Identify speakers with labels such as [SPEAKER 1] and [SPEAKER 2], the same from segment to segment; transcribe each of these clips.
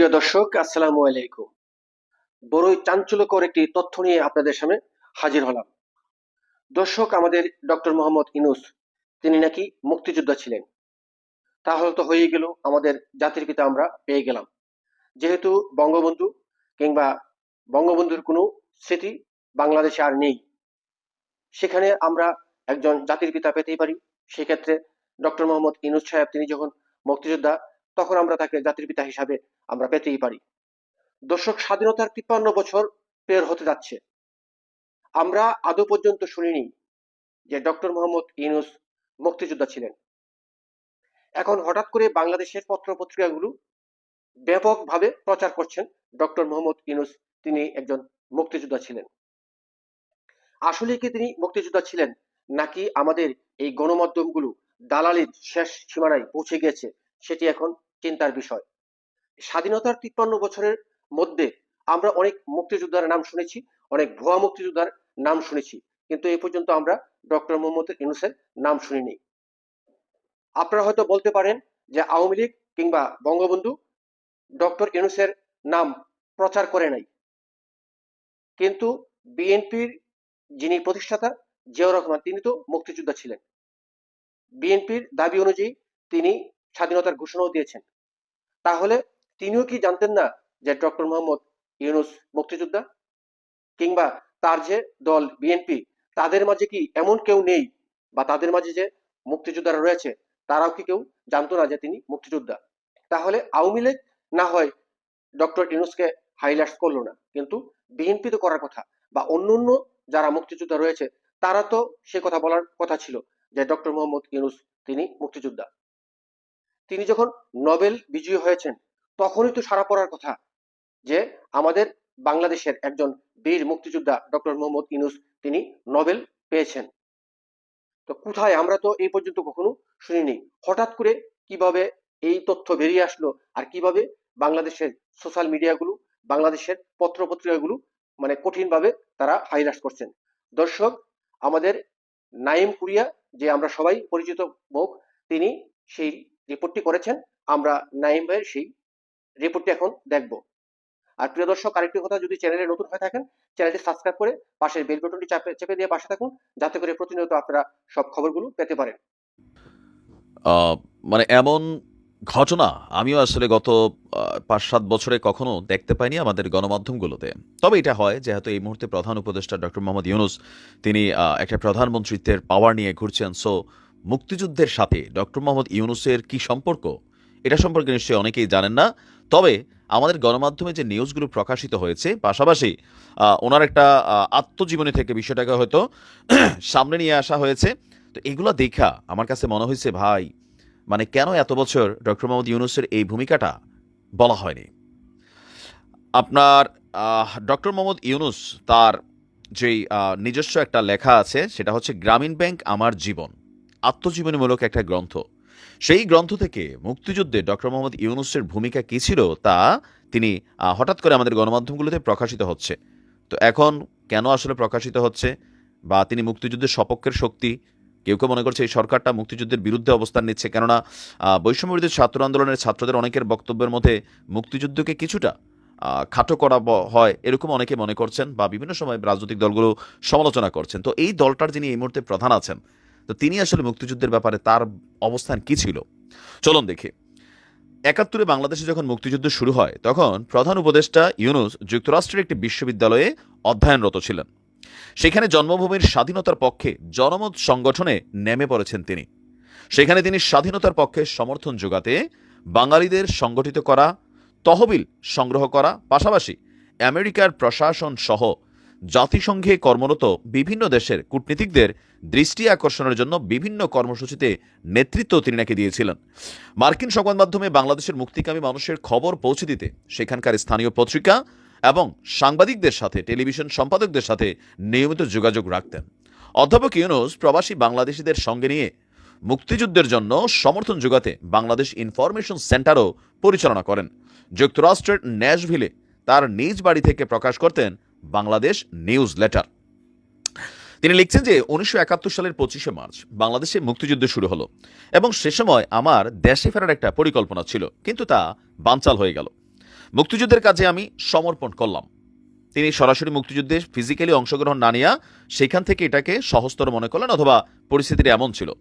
[SPEAKER 1] প্রিয় দর্শক, আসসালামু আলাইকুম। বড়ই চাঞ্চল্যকর একটি তথ্য নিয়ে আপনাদের সামনে হাজির হলাম। দর্শক, আমাদের ডক্টর মোহাম্মদ ইনুস তিনি নাকি মুক্তিযোদ্ধা ছিলেন। তাহলে তো হয়ে গেল, আমাদের জাতির পিতা আমরা পেয়ে গেলাম। যেহেতু বঙ্গবন্ধু কিংবা বঙ্গবন্ধুর কোনো স্মৃতি বাংলাদেশে আর নেই, সেখানে আমরা একজন জাতির পিতা পেতেই পারি। সেক্ষেত্রে ডক্টর মোহাম্মদ ইনুস সাহেব, তিনি যখন মুক্তিযোদ্ধা তখন আমরা তাকে জাতির পিতা হিসাবে আমরা পেতেই পারি। দর্শক, স্বাধীনতার তিপ্পান্ন বছর পের হতে যাচ্ছে। আমরা আদৌ পর্যন্ত শুনিনি যে ডক্টর মোহাম্মদ ইউনুস মুক্তিযোদ্ধা ছিলেন। এখন হঠাৎ করে বাংলাদেশের পত্র পত্রিকাগুলো ব্যাপকভাবে প্রচার করছেন ডক্টর মোহাম্মদ ইউনুস, তিনি একজন মুক্তিযোদ্ধা ছিলেন। আসলে কি তিনি মুক্তিযোদ্ধা ছিলেন? নাকি আমাদের এই গণমাধ্যমগুলো দালালির শেষ সীমানায় পৌঁছে গিয়েছে? সেটি এখন চিন্তার বিষয়। স্বাধীনতার তিপ্পান্ন বছরের মধ্যে আমরা অনেক মুক্তিযোদ্ধার নাম শুনেছি, অনেক ভুয়া মুক্তিযোদ্ধার নাম শুনেছি, কিন্তু এই পর্যন্ত আমরা ডক্টর মোহাম্মদ ইউনুসের নাম শুনিনি। আপনারা হয়তো বলতে পারেন যে আওয়ামী লীগ কিংবা বঙ্গবন্ধু ডক্টর ইউনুসের নাম প্রচার করে নাই। কিন্তু বিএনপির যিনি প্রতিষ্ঠাতা জিয়াউর রহমান, তিনি তো মুক্তিযোদ্ধা ছিলেন। বিএনপির দাবি অনুযায়ী তিনি স্বাধীনতার ঘোষণাও দিয়েছেন। তাহলে তিনিও কি জানতেন না যে ডক্টর মোহাম্মদ ইউনুস মুক্তিযোদ্ধা? কিংবা তার যে দল, বিএনপি, তাদের মাঝে কি এমন কেউ নেই বা তাদের মাঝে যে মুক্তিযোদ্ধারা রয়েছে, তারাও কি কেউ জানতো না যে তিনি মুক্তিযোদ্ধা? তাহলে আওয়ামী লীগ না হয় ডক্টর ইউনুসকে হাইলাইট করল না, কিন্তু বিএনপি তো করার কথা বা অন্য অন্য যারা মুক্তিযোদ্ধা রয়েছে, তারা তো সে কথা বলার কথা ছিল যে ডক্টর মোহাম্মদ ইউনুস তিনি মুক্তিযোদ্ধা। তিনি যখন নোবেল বিজয়ী হয়েছেন, তখনই তো সারা পড়ার কথা যে আমাদের বাংলাদেশের একজন বীর মুক্তিযোদ্ধা ডক্টর মোহাম্মদ ইউনুস তিনি নোবেল পেয়েছেন। তো কোথায় আমরা তো এই পর্যন্ত কখনো শুনিনি। হঠাৎ করে কীভাবে এই তথ্য বেরিয়ে আসলো আর কীভাবে বাংলাদেশের সোশ্যাল মিডিয়াগুলো, বাংলাদেশের পত্র পত্রিকাগুলো মানে কঠিনভাবে তারা হাইলাইট করছেন। দর্শক, আমাদের নাইম কুরিয়া, যে আমরা সবাই পরিচিত মুখ তিনি সেই রিপোর্টটি করেছেন, আমরা নাইম ভাইয়ের সেই রিপোর্টটি এখন দেখব। আর প্রিয় দর্শক, আরেকটি কথা, যদি চ্যানেলে নতুন হয়ে থাকেন চ্যানেলটি সাবস্ক্রাইব করে পাশের বেল বাটনটি চাপে, চেপে দিয়ে পাশে থাকুন, যাতে করে প্রতিনিয়ত আপনারা সব খবরগুলো পেতে পারেন।
[SPEAKER 2] মানে এমন ঘটনা আমিও আসলে গত পাঁচ সাত বছরে কখনো দেখতে পাইনি আমাদের গণমাধ্যমগুলোতে। তবে এটা হয়, যেহেতু এই মুহূর্তে প্রধান উপদেষ্টা ডক্টর মোহাম্মদ ইউনুস, তিনি একটা প্রধানমন্ত্রিত্বের পাওয়ার নিয়ে ঘুরছেন সো মুক্তিযুদ্ধের সাথে ডক্টর মোহাম্মদ ইউনুসের কি সম্পর্ক? এটা সম্পর্কে নিশ্চয়ই অনেকেই জানেন না। তবে আমাদের গণমাধ্যমে যে নিউজগুলো প্রকাশিত হয়েছে, পাশাপাশি ওনার একটা আত্মজীবনী থেকে বিষয়টাকে হয়তো সামনে নিয়ে আসা হয়েছে। তো এগুলো দেখা আমার কাছে মনে হয়েছে, ভাই মানে কেন এত বছর ডক্টর মোহাম্মদ ইউনুসের এই ভূমিকাটা বলা হয়নি? আপনার ডক্টর মোহাম্মদ ইউনুস তার যেই নিজস্ব একটা লেখা আছে, সেটা হচ্ছে, গ্রামীণ ব্যাংক আমার জীবন। আত্মজীবনীমূলক একটা গ্রন্থ। সেই গ্রন্থ থেকে মুক্তিযুদ্ধে ডক্টর মোহাম্মদ ইউনুসের ভূমিকা কী ছিল তা তিনি হঠাৎ করে আমাদের গণমাধ্যমগুলোতে প্রকাশিত হচ্ছে। তো এখন কেন আসলে প্রকাশিত হচ্ছে বা তিনি মুক্তিযুদ্ধের সপক্ষের শক্তি? কেউ কেউ মনে করছে এই সরকারটা মুক্তিযুদ্ধের বিরুদ্ধে অবস্থান নিচ্ছে। কেননা বৈষম্যবিরোধী ছাত্র আন্দোলনের ছাত্রদের অনেকের বক্তব্যের মধ্যে মুক্তিযুদ্ধকে কিছুটা খাটো করা হয় এরকম অনেকে মনে করছেন বা বিভিন্ন সময় রাজনৈতিক দলগুলো সমালোচনা করছেন। তো এই দলটার যিনি এই মুহূর্তে প্রধান আছেন তো তিনি আসলে মুক্তিযুদ্ধের ব্যাপারে তার অবস্থান কি ছিল? চলুন দেখি। একাত্তরে বাংলাদেশে যখন মুক্তিযুদ্ধ শুরু হয়, তখন প্রধান উপদেষ্টা ইউনুস যুক্তরাষ্ট্রের একটি বিশ্ববিদ্যালয়ে অধ্যয়নরত ছিলেন। সেখানে জন্মভূমির স্বাধীনতার পক্ষে জনমত সংগঠনে নেমে পড়েছেন তিনি। সেখানে তিনি স্বাধীনতার পক্ষে সমর্থন যোগাতে, বাঙালিদের সংগঠিত করা, তহবিল সংগ্রহ করা, পাশাপাশি আমেরিকার প্রশাসন সহ জাতিসংঘে কর্মরত বিভিন্ন দেশের কূটনীতিকদের দৃষ্টি আকর্ষণের জন্য বিভিন্ন কর্মসূচিতে নেতৃত্ব তিনি নাকি দিয়েছিলেন। মার্কিন সংবাদ মাধ্যমে বাংলাদেশের মুক্তিকামী মানুষের খবর পৌঁছে দিতে সেখানকার স্থানীয় পত্রিকা এবং সাংবাদিকদের সাথে, টেলিভিশন সম্পাদকদের সাথে নিয়মিত যোগাযোগ রাখতেন। অধ্যাপক ইউনুস প্রবাসী বাংলাদেশিদের সঙ্গে নিয়ে মুক্তিযুদ্ধের জন্য সমর্থন যোগাতে বাংলাদেশ ইনফরমেশন সেন্টারও পরিচালনা করেন। যুক্তরাষ্ট্রের ন্যাশভিলে তার নিজ বাড়ি থেকে প্রকাশ করতেন বাংলাদেশ নিউজ লেটার তিনি লিখছেন যে, উনিশশো একাত্তর সালের পঁচিশে মার্চ বাংলাদেশে মুক্তিযুদ্ধ শুরু হলো এবং সে সময় আমার দেশে ফেরার একটা পরিকল্পনা ছিল, কিন্তু তা বানচাল হয়ে গেল। মুক্তিযুদ্ধের কাজে আমি সমর্পণ করলাম। তিনি সরাসরি মুক্তিযুদ্ধে ফিজিক্যালি অংশগ্রহণ না নিয়ে সেখান থেকে এটাকে সহস্তর মনে করলেন অথবা পরিস্থিতিটা এমন ছিল।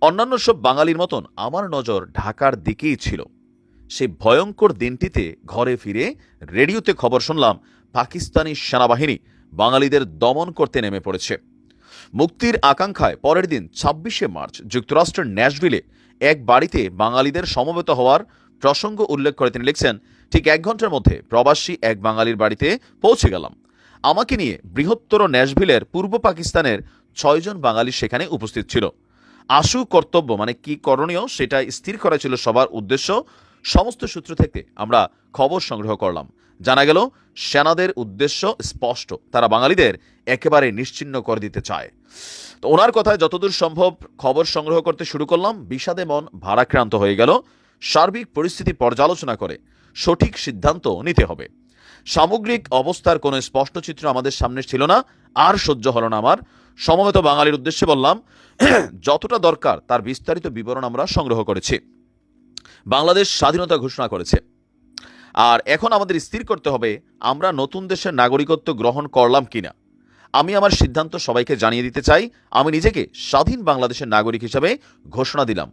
[SPEAKER 2] অন্যান্য সব বাঙালির মতন আমার নজর ঢাকার দিকেই ছিল। সেই ভয়ঙ্কর দিনটিতে ঘরে ফিরে রেডিওতে খবর শুনলাম, পাকিস্তানি সেনাবাহিনী বাঙালিদের দমন করতে নেমে পড়েছে। মুক্তির আকাঙ্ক্ষায় পরের দিন ছাব্বিশে মার্চ যুক্তরাষ্ট্রের ন্যাশভিলে এক বাড়িতে বাঙালিদের সমবেত হওয়ার প্রসঙ্গ উল্লেখ করে তিনি লিখছেন, ঠিক এক ঘণ্টার মধ্যে প্রবাসী এক বাঙালির বাড়িতে পৌঁছে গেলাম। আমাকে নিয়ে বৃহত্তর ন্যাশভিলের পূর্ব পাকিস্তানের ছয়জন বাঙালি সেখানে উপস্থিত ছিল। আশু কর্তব্য মানে কি করণীয় সেটা স্থির করা ছিল সবার উদ্দেশ্য। সমস্ত সূত্র থেকে আমরা খবর সংগ্রহ করলাম। জানা গেল, সেনাদের উদ্দেশ্য স্পষ্ট। তারা বাঙালিদের একেবারে নিশ্চিহ্ন করে দিতে চায়। তো ওনার কথায় যতদূর সম্ভব খবর সংগ্রহ করতে শুরু করলাম। বিষাদে মন ভারাক্রান্ত হয়ে গেল। সার্বিক পরিস্থিতি পর্যালোচনা করে সঠিক সিদ্ধান্ত নিতে হবে। সামগ্রিক অবস্থার কোনো স্পষ্ট চিত্র আমাদের সামনে ছিল না, আর সহ্য হলো না আমার। সমবেত বাঙালির উদ্দেশ্যে বললাম, যতটা দরকার তার বিস্তারিত বিবরণ আমরা সংগ্রহ করেছি। বাংলাদেশ স্বাধীনতা ঘোষণা করেছে। আর এখন আমাদের স্থির করতে হবে, আমরা নতুন দেশের নাগরিকত্ব গ্রহণ করলাম কিনা? আমি আমার সিদ্ধান্ত সবাইকে জানিয়ে দিতে চাই, আমি নিজেকে স্বাধীন বাংলাদেশের নাগরিক হিসাবে ঘোষণা দিলাম।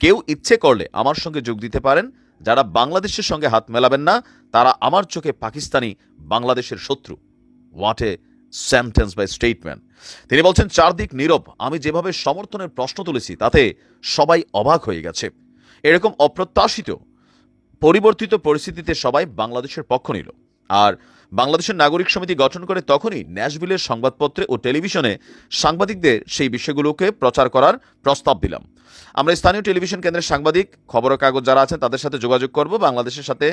[SPEAKER 2] কেউ ইচ্ছে করলে আমার সঙ্গে যোগ দিতে পারেন, যারা বাংলাদেশের সঙ্গে হাত মেলাবেন না, তারা আমার চোখে পাকিস্তানি বাংলাদেশের শত্রু। What a sentence by statement তিনি বলছেন, চারদিক নীরব। আমি যেভাবে সমর্থনের প্রশ্ন তুলেছি, তাতে সবাই অবাক হয়ে গেছে। এরকম অপ্রত্যাশিত পরিবর্তিত পরিস্থিতিতে সবাই বাংলাদেশের পক্ষ নিল। আর বাংলাদেশের নাগরিক সমিতি গঠন করে তখনই ন্যাশভিলের সংবাদপত্রে ও টেলিভিশনে সাংবাদিকদের সেই বিষয়গুলোকে প্রচার করার প্রস্তাব দিলাম। আমরা স্থানীয় টেলিভিশন কেন্দ্রের সাংবাদিক খবরের কাগজ যারা আছেন তাদের সাথে যোগাযোগ করব। বাংলাদেশের সাথে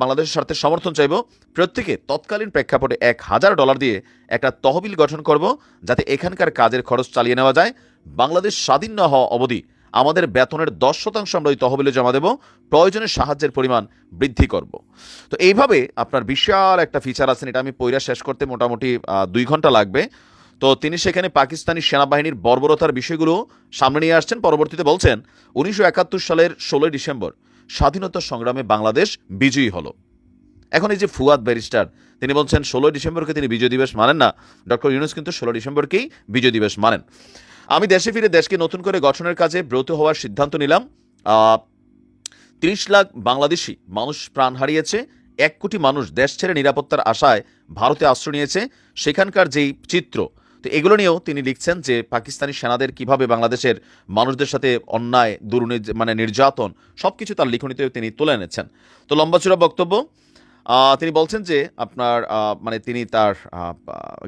[SPEAKER 2] বাংলাদেশের স্বার্থে সমর্থন চাইব। প্রত্যেকে তৎকালীন প্রেক্ষাপটে এক হাজার ডলার দিয়ে একটা তহবিল গঠন করব যাতে এখানকার কাজের খরচ চালিয়ে নেওয়া যায়। বাংলাদেশ স্বাধীন না হওয়া অবধি আমাদের বেতনের দশ শতাংশ আমরা ওই তহবিলে জমা দেব, প্রয়োজনে সাহায্যের পরিমাণ বৃদ্ধি করব। তো এইভাবে আপনার বিশাল একটা ফিচার আছেন এটা আমি পৈরা শেষ করতে মোটামুটি দুই ঘণ্টা লাগবে। তো তিনি সেখানে পাকিস্তানি সেনাবাহিনীর বর্বরতার বিষয়গুলো সামনে নিয়ে আসছেন। পরবর্তীতে বলছেন, উনিশশো একাত্তর সালের ষোলোই ডিসেম্বর স্বাধীনতা সংগ্রামে বাংলাদেশ বিজয়ী হলো। এখন এই যে ফুয়াদ ব্যারিস্টার, তিনি বলছেন, ষোলোই ডিসেম্বরকে তিনি বিজয় দিবস মানেন না। ডক্টর ইউনুস কিন্তু ষোলো ডিসেম্বরকেই বিজয় দিবস মানেন। আমি দেশে ফিরে দেশকে নতুন করে গঠনের কাজে ব্রত হওয়ার সিদ্ধান্ত নিলাম। তিরিশ লাখ বাংলাদেশি মানুষ প্রাণ হারিয়েছে, এক কোটি মানুষ দেশ ছেড়ে নিরাপত্তার আশায় ভারতে আশ্রয় নিয়েছে। সেখানকার যেই চিত্র, তো এগুলো নিয়েও তিনি লিখছেন যে পাকিস্তানি সেনাদের কীভাবে বাংলাদেশের মানুষদের সাথে অন্যায়, দুর্নীতি মানে নির্যাতন সব কিছু তার লিখনীতে তিনি তুলে এনেছেন। তো লম্বাচূড়া বক্তব্য তিনি বলছেন যে আপনার মানে তিনি তার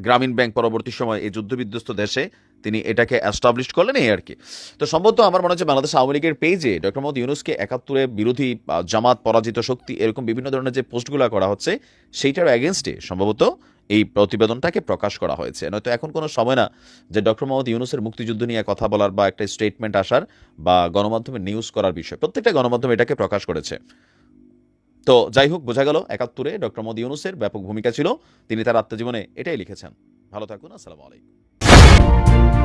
[SPEAKER 2] গ্রামীণ ব্যাংক পরবর্তী সময় এই যুদ্ধবিধ্বস্ত দেশে তিনি এটাকে অ্যাস্টাবলিশ করলেন এই আর কি। তো সম্ভবত আমার মনে হচ্ছে বাংলাদেশ আওয়ামী লীগের পেজে ডক্টর মোহাম্মদ ইউনুসকে একাত্তরে বিরোধী জামাত, পরাজিত শক্তি এরকম বিভিন্ন ধরনের যে পোস্টগুলো করা হচ্ছে সেইটার অ্যাগেনস্টে সম্ভবত এই প্রতিবেদনটাকে প্রকাশ করা হয়েছে। নয়তো এখন কোনো সময় না যে ডক্টর মোহাম্মদ ইউনুসের মুক্তিযুদ্ধ নিয়ে কথা বলার বা একটা স্টেটমেন্ট আসার বা গণমাধ্যমে নিউজ করার বিষয়, প্রত্যেকটা গণমাধ্যম এটাকে প্রকাশ করেছে। তো যাই হোক, বোঝা গেল একাত্তরে ডক্টর মোহাম্মদ ইউনুসের ব্যাপক ভূমিকা ছিল। তিনি তার আত্মজীবনে এটাই লিখেছেন। ভালো থাকুন, আসসালামু আলাইকুম। Thank you.